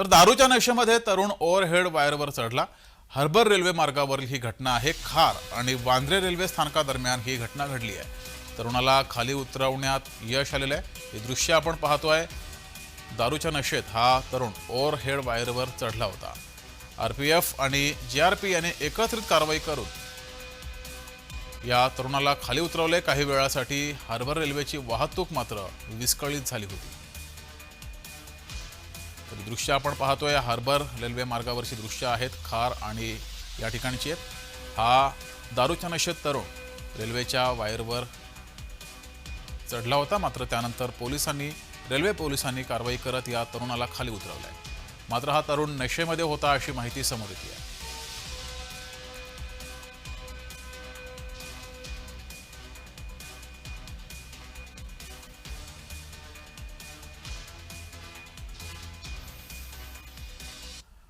तर दारूच्या नशेमध्ये तरुण ओव्हरहेड वायरवर चढला. हर्बर रेल्वे मार्गावरील ही घटना आहे खार आणि वांद्रे रेल्वे स्थानकादरम्यान ही घटना घडली आहे. तरुणाला खाली उतरवण्यात यश आलेलं आहे. हे दृश्य आपण पाहतो आहे दारूच्या नशेत हा तरुण ओव्हरहेड वायरवर चढला होता. आर पी एफ आणि जे आर पी याने एकत्रित कारवाई करून या तरुणाला खाली उतरवले. काही वेळासाठी हार्बर रेल्वेची वाहतूक मात्र विस्कळीत झाली होती. तर दृश्य आपण पाहतोय हार्बर रेल्वे मार्गावरची दृश्य आहेत खार आणि या ठिकाणची आहेत. हा दारूच्या नशेत तरुण रेल्वेच्या वायरवर चढला होता मात्र त्यानंतर पोलिसांनी रेल्वे पोलिसांनी कारवाई करत या तरुणाला खाली उतरवलंय. मात्र हा तरुण नशेमध्ये होता अशी माहिती समोर येते आहे.